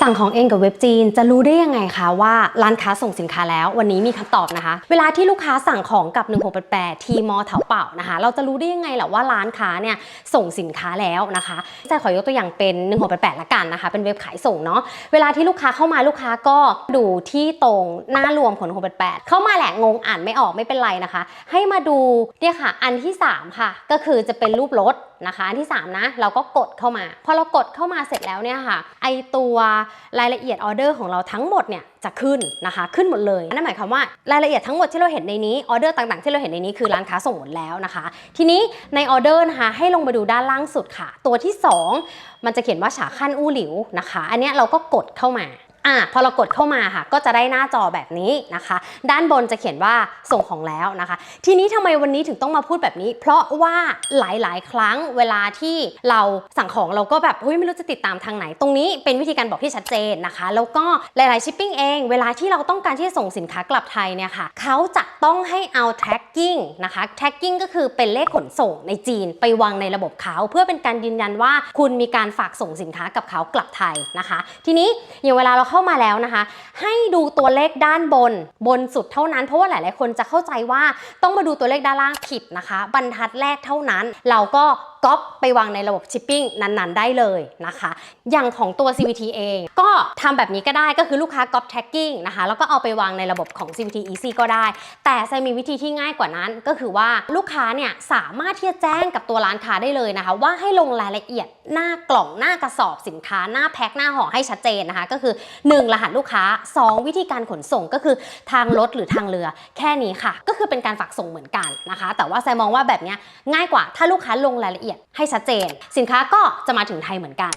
สั่งของเองกับเว็บจีนจะรู้ได้ยังไงคะว่าร้านค้าส่งสินค้าแล้ว วันนี้มีคำตอบนะคะ เวลาที่ลูกค้าสั่งของกับ 1688 ทีมอเถาเป่านะคะ เราจะรู้ได้ยังไงแหละว่าร้านค้าเนี่ยส่งสินค้าแล้วนะคะจะขอยกตัวอย่างเป็น 1688 ละกันนะคะ เป็นเว็บขายส่งเนาะเวลาที่ลูกค้าเข้ามาลูกค้าก็ดูที่ตรงหน้ารวมของ1688 เข้ามาแหละงงอ่านไม่ออกไม่เป็นไรนะคะ ให้มาดูเนี่ยค่ะอันที่ 3 ค่ะ ก็คือจะเป็นรูปรถนะคะ อันที่ 3 นะ เราก็กดเข้ามา พอเรากดเข้ามาเสร็จแล้วเนี่ยค่ะ ไอตัวรายละเอียดออเดอร์ของเราทั้งหมดเนี่ยจะขึ้นนะคะ ขึ้นหมดเลยนั่นหมายความว่ารายละเอียดทั้งหมดที่เราเห็นในนี้ออเดอร์ต่างๆ ที่เราเห็นในนี้คือร้านค้าส่งหมดแล้วนะคะ ทีนี้ในออเดอร์นะคะให้ลงมาดูด้านล่างสุดค่ะ ตัวที่ 2 มันจะเขียนว่าฉาขั้นอู้หลิวนะคะ อันนี้เราก็กดเข้ามา อะพอเรากดเข้ามาค่ะ ก็จะได้หน้าจอแบบนี้นะคะ ด้านบนจะเขียนว่าส่งของแล้วนะคะ ทีนี้ทำไมวันนี้ถึงต้องมาพูดแบบนี้ เพราะว่าหลายๆ ครั้งเวลาที่เราสั่งของเราก็แบบเฮ้ยไม่รู้จะติดตามทางไหน ตรงนี้เป็นวิธีการบอกที่ชัดเจนนะคะ แล้วก็หลายๆชิปปิ้งเองเวลาที่เราต้องการที่จะส่งสินค้ากลับไทยเนี่ยค่ะเขาจะต้องให้เอา tracking นะคะ tracking ก็คือเป็นเลขขนส่งในจีน ไปวางในระบบเขาเพื่อเป็นการยืนยันว่าคุณมีการฝากส่งสินค้ากับเขากลับไทยนะคะ ทีนี้อย่างเวลาเราเข้าามาแล้วนะคะ ให้ดูตัวเลขด้านบนบนสุดเท่านั้น เพราะว่าหลาย ๆ คนจะเข้าใจว่าต้องมาดูตัวเลขด้านล่างผิดนะคะ บรรทัดแรกเท่านั้น เราก็ ก๊อปไปวางในระบบชิปปิ้งนั้นๆ ได้เลยนะคะ อย่างของตัว CVT เอง ก็ทำแบบนี้ก็ได้ก็คือลูกค้าก๊อปแท็กกิ้งนะคะแล้วก็เอาไปวางในระบบของ CVT Easy ก็ได้ แต่ไซมีวิธีที่ง่ายกว่านั้น ก็คือว่าลูกค้าเนี่ยสามารถที่จะแจ้งกับตัวร้านค้าได้เลยนะคะ ว่าให้ลงรายละเอียดหน้ากล่องหน้ากระสอบสินค้าหน้าแพ็คหน้าห่อให้ชัดเจนนะคะ ก็คือ 1 รหัสลูกค้า 2 วิธีการขนส่งก็คือทางรถหรือทางเรือแค่นี้ค่ะ ก็คือเป็นการฝากส่งเหมือนกันนะคะ แต่ว่าไซมองว่าแบบเนี้ยง่ายกว่าถ้าลูกค้าลงรายละเอียดให้ชัดเจน สินค้าก็จะมาถึงไทยเหมือนกัน